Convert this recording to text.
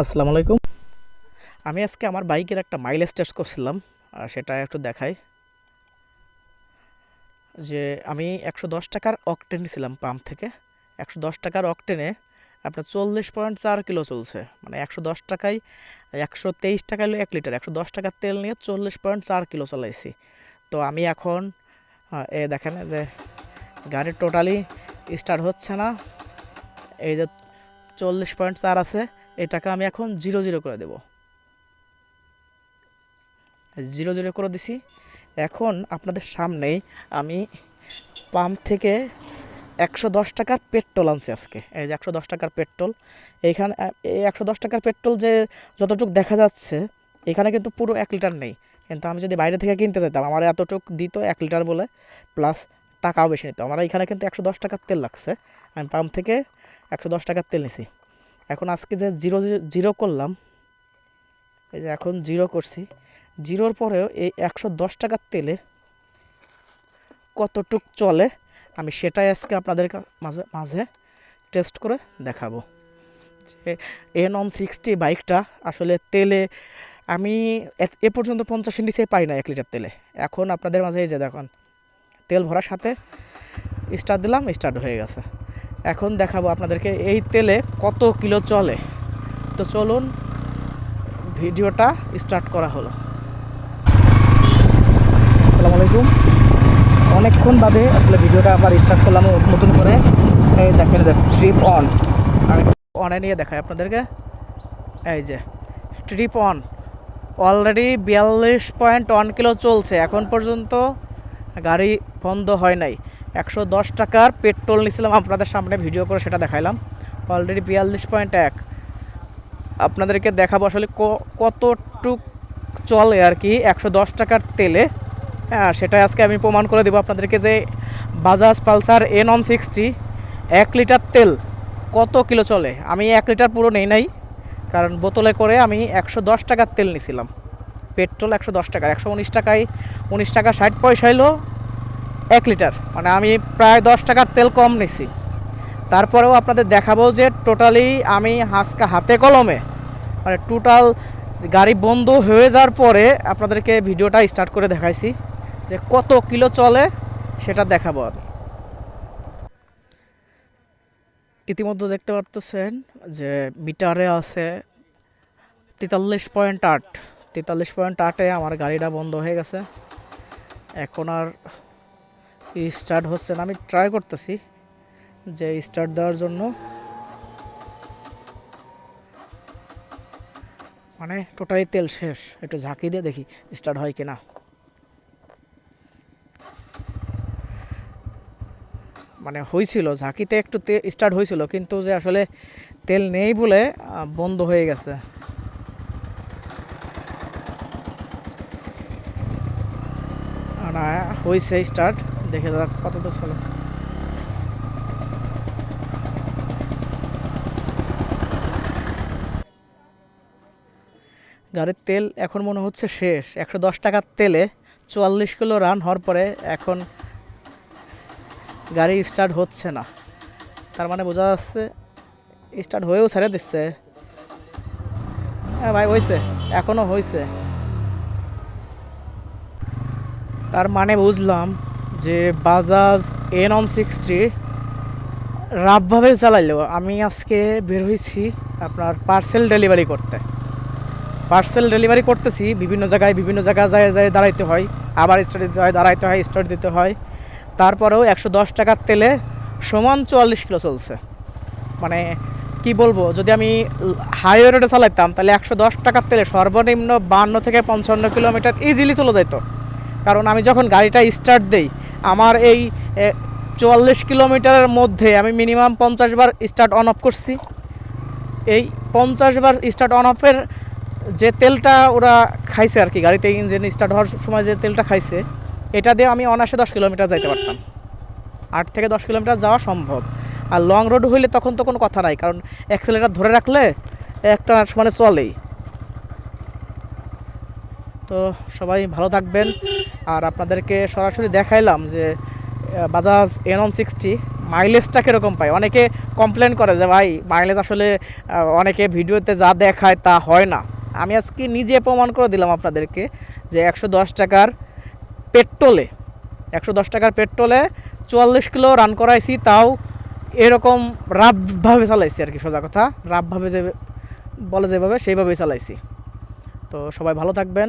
আসসালামু আলাইকুম। আমি আজকে আমার বাইকের একটা মাইলেজ টেস্ট করছিলাম সেটা একটু দেখাই। যে আমি একশো দশ টাকার অকটেন নিয়েছিলাম পাম্প থেকে। একশো দশ টাকার অকটেনে আপনার চল্লিশ পয়েন্ট চার কিলো চলছে। মানে একশো দশ টাকায় একশো তেইশ টাকা এক লিটার একশো দশ টাকার তেল নিয়ে চল্লিশ পয়েন্ট চার কিলো চালাইছি। তো আমি এখন এ দেখেন যে গাড়ি টোটালি স্টার্ট হচ্ছে না। এই যে চল্লিশ পয়েন্ট চার আছে। এটাকে আমি এখন জিরো জিরো করে দেব। জিরো জিরো করে দিছি। এখন আপনাদের সামনেই আমি পাম্প থেকে একশো দশ টাকার পেট্রোল আনছি আজকে। এই যে একশো দশ টাকার পেট্রোল। এইখানে, এই একশো দশ টাকার পেট্রোল যে যতটুকু দেখা যাচ্ছে, এখানে কিন্তু পুরো এক লিটার নেই। কিন্তু আমি যদি বাইরে থেকে কিনতে যেতাম আমার এতটুক দিত এক লিটার বলে, প্লাস টাকাও বেশি নিত। আমার এখানে কিন্তু একশো দশ টাকার তেল লাগছে। আমি পাম্প থেকে একশো দশ টাকার তেল নিছি। এখন আজকে যে জিরো জিরো করলাম, এই যে এখন জিরো করছি, জিরোর পরেও এই একশো দশ টাকার তেলে কতটুক চলে, আমি সেটাই আজকে আপনাদের মাঝে মাঝে টেস্ট করে দেখাবো। যে এন অন সিক্সটি বাইকটা আসলে তেলে, আমি এ পর্যন্ত পঞ্চাশের নিচে পাই না এক লিটার তেলে। এখন আপনাদের মাঝে এই যে দেখুন, তেল ভরার সাথে স্টার্ট দিলাম স্টার্ট হয়ে গেছে। এখন দেখাবো আপনাদেরকে এই তেলে কত কিলো চলে। তো চলুন ভিডিওটা স্টার্ট করা হলো। আসসালামু আলাইকুম। অনেকক্ষণ বাদে আসলে ভিডিওটা আবার স্টার্ট করলাম নতুন করে। এই দেখেন ট্রিপ অন আমি অনে নিয়ে দেখাই আপনাদেরকে। এই যে ট্রিপ অন অলরেডি বিয়াল্লিশ পয়েন্ট ওয়ান কিলো চলছে। এখন পর্যন্ত গাড়ি বন্ধ হয় নাই। একশো দশ টাকার পেট্রোল নিয়েছিলাম আপনাদের সামনে, ভিডিও করে সেটা দেখাইলাম। অলরেডি বিয়াল্লিশ পয়েন্ট এক। আপনাদেরকে দেখাবো আসলে কতটুক চলে আর কি একশো দশ টাকার তেলে। হ্যাঁ সেটা আজকে আমি প্রমাণ করে দেবো আপনাদেরকে যে Bajaj Pulsar N one sixty এক লিটার তেল কত কিলো চলে? আমি এক লিটার পুরো নেই নাই, কারণ বোতলে করে আমি একশো দশ টাকার তেল নিয়েছিলাম পেট্রোল একশো দশ টাকার, একশো উনিশ টাকায়, উনিশ টাকা ষাট পয়সা হলো এক লিটার। মানে আমি প্রায় দশ টাকার তেল কম নিছি। তারপরেও আপনাদের দেখাবো যে টোটালি আমি হাসকা হাতে কলমে মানে টোটাল গাড়ি বন্ধ হয়ে যাওয়ার পরে আপনাদেরকে ভিডিওটা স্টার্ট করে দেখাইছি, যে কত কিলো চলে সেটা দেখাবো আমি। ইতিমধ্যে দেখতে পারতেছেন যে মিটারে আছে তেতাল্লিশ পয়েন্ট আট। তেতাল্লিশ পয়েন্ট আটে আমার গাড়িটা বন্ধ হয়ে গেছে। এখন আর স্টার্ট হচ্ছে না। আমি ট্রাই করতেছি যে স্টার্ট দেওয়ার জন্য। মানে টোটালি তেল শেষ। একটু ঝাঁকি দিয়ে দেখি স্টার্ট হয় কিনা। মানে হয়েছিল ঝাঁকিতে একটু স্টার্ট হয়েছিল কিন্তু যে আসলে তেল নেই বলে বন্ধ হয়ে গেছে। না হয়েছে স্টার্ট দেখে যাক কত দূর চলে। গাড়ির তেল এখন মনে হচ্ছে শেষ। একশো দশ টাকার তেলে চুয়াল্লিশ কিলো রান হওয়ার পরে এখন গাড়ি স্টার্ট হচ্ছে না। তার মানে বোঝা যাচ্ছে স্টার্ট হয়েও ছেড়ে দিচ্ছে। হ্যাঁ ভাই হয়েছে এখনও হয়েছে তার মানে বুঝলাম যে বাজাজ এন অন সিক্সটি রাফভাবে চালাইলেও আমি আজকে বের হয়েছি আপনার পার্সেল ডেলিভারি করতে। পার্সেল ডেলিভারি করতেছি, বিভিন্ন জায়গায় বিভিন্ন জায়গায় যায় যায় দাঁড়াইতে হয়। আবার স্টার্ট দিতে হয়, দাঁড়াইতে হয় স্টার্ট দিতে হয়। তারপরেও একশো দশ টাকার তেলে সমান চুয়াল্লিশ কিলো চলছে। মানে কি বলব, যদি আমি হাইওয়ে রোডে চালাইতাম, তাহলে একশো দশ টাকার তেলে সর্বনিম্ন বান্ন থেকে পঞ্চান্ন কিলোমিটার ইজিলি চলে যেত কারণ আমি যখন গাড়িটা স্টার্ট দেই আমার এই চুয়াল্লিশ কিলোমিটারের মধ্যে আমি মিনিমাম পঞ্চাশ বার স্টার্ট অন অফ করছি। এই পঞ্চাশ বার স্টার্ট অন অফের যে তেলটা ওরা খাইছে আর কি, গাড়িতে ইঞ্জিন স্টার্ট হওয়ার সময় যে তেলটা খাইছে, এটা দিয়ে আমি অনায়াসে দশ কিলোমিটার যাইতে পারতাম। আট থেকে দশ কিলোমিটার যাওয়া সম্ভব। আর লং রোড হইলে তখন তো কোনো কথা নাই, কারণ অ্যাক্সেলেটার ধরে রাখলে একটা মানে চলেই। তো সবাই ভালো থাকবেন। আর আপনাদেরকে সরাসরি দেখাইলাম যে বাজাজ এন সিক্সটি মাইলেজটা কীরকম পায়? অনেকে কমপ্লেন করে যে, ভাই মাইলেজ আসলে অনেকে ভিডিওতে যা দেখায় তা হয় না। আমি আজকে নিজে প্রমাণ করে দিলাম আপনাদেরকে যে একশো দশ টাকার পেট্রোলে, একশো দশ টাকার পেট্রোলে চুয়াল্লিশ কিলো রান করাইছি, তাও এরকম রাফভাবে চালাইছি আর কি, সোজা কথা। রাফভাবে যে, বলে যেভাবে, সেইভাবেই চালাইছি। তো সবাই ভালো থাকবেন।